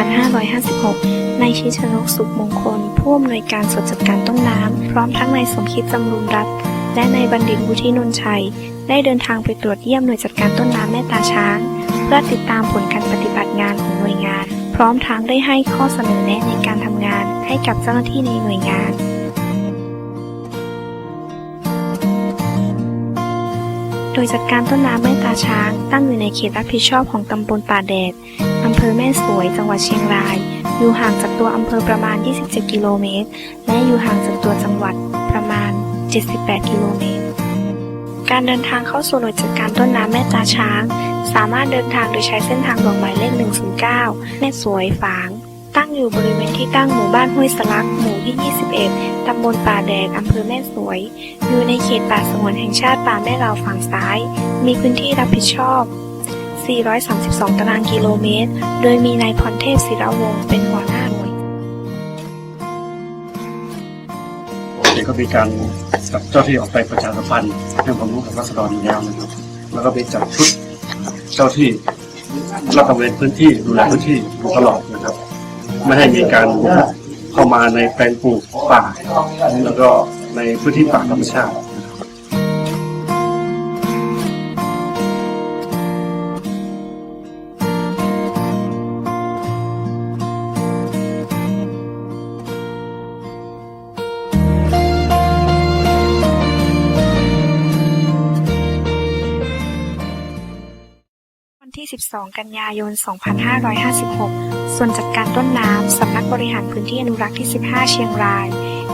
13กันยายน2556 นายชิชนกสุขมงคล ผู้อำนวยการส่วนจัดการต้นน้ำ พร้อมทั้งนายสมคิดจำรุนรัตน์และนายบัณฑิตวุฒินนชัย ได้เดินทางไปตรวจเยี่ยมหน่วยจัดการต้นน้ำแม่ตาช้าง เพื่อติดตามผลการปฏิบัติงานของหน่วยงาน พร้อมทั้งได้ให้ข้อเสนอแนะในการทำงานให้กับเจ้าหน้าที่ในหน่วยงาน โดยจัดการต้นน้ำแม่ตาช้าง ตั้งอยู่ในเขตรับผิดชอบของตำบลป่าแดด อำเภอแม่สวย จังหวัดเชียงราย อยู่ห่างจากตัวอำเภอประมาณ 27 กิโลเมตร และอยู่ห่างจากตัวจังหวัดประมาณ 78 กิโลเมตร การเดินทางเข้าสู่หน่วยจัดการต้นน้ำแม่ตาช้าง สามารถเดินทางโดยใช้เส้นทางหลวงหมายเลข 109 แม่สวยฝาง ตั้งอยู่บริเวณที่ตั้งหมู่บ้านห้วยสลัก หมู่ที่ 21 ตำบลป่าแดดอำเภอแม่สวย อยู่ในเขตป่าสงวนแห่งชาติป่าแม่ลาวฝั่งซ้าย มีพื้นที่รับผิดชอบ 432 ตารางกิโลเมตร โดยมีนายพรเทพศิรวงศ์เป็นหัวหน้าหน่วยปกติก็มีการจับเจ้าที่ออกไปประชาสัมพันธ์ให้ความรู้กับรัษฎรอยู่แล้วนะครับ แล้วก็มีจัดชุดเจ้าที่รัตระเวนพื้นที่ดูแลพื้นที่อยู่ตลอด ไม่ให้มีการบุกเข้ามาในแปลงปลูกป่า แล้วก็ในพื้นที่ป่าธรรมชาติ ที่ 12 กันยายน 2556 ส่วนจัดการต้นน้ำ สำนักบริหารพื้นที่อนุรักษ์ที่ 15 เชียงราย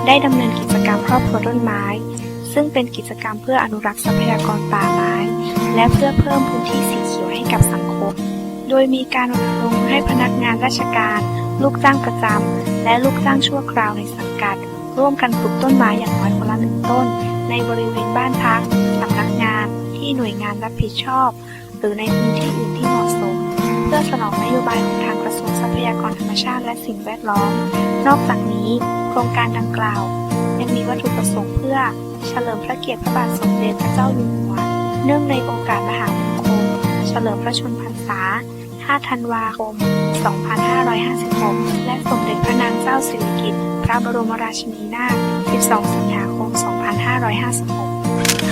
ได้ดำเนินกิจกรรมครอบครัวต้นไม้ ซึ่งเป็นกิจกรรมเพื่ออนุรักษ์ทรัพยากรป่าไม้ และเพื่อเพิ่มพื้นที่สีเขียวให้กับสังคม โดยมีการอบรมให้พนักงานราชการ ลูกจ้างประจำ และลูกจ้างชั่วคราวในสังกัด ร่วมกันปลูกต้นไม้อย่างน้อยคนละหนึ่งต้น ในบริเวณบ้านพักสำนักงานที่หน่วยงานรับผิดชอบ รือในพื้นที่อื่นที่เหมาะสม เพื่อสนองนโยบายของทางกระทรวงทรัพยากรธรรมชาติและสิ่งแวดล้อม นอกจากนี้ โครงการดังกล่าว ยังมีวัตถุประสงค์เพื่อ เฉลิมพระเกียรติพระบาทสมเด็จพระเจ้าอยู่หัว เนื่องในโอกาสมหามงคลเฉลิมพระชนมพรรษา 5 ธันวาคม 2556 และสมเด็จพระนางเจ้าสิริกิติ์พระบรมราชินีนาถ 12 สิงหาคม 2556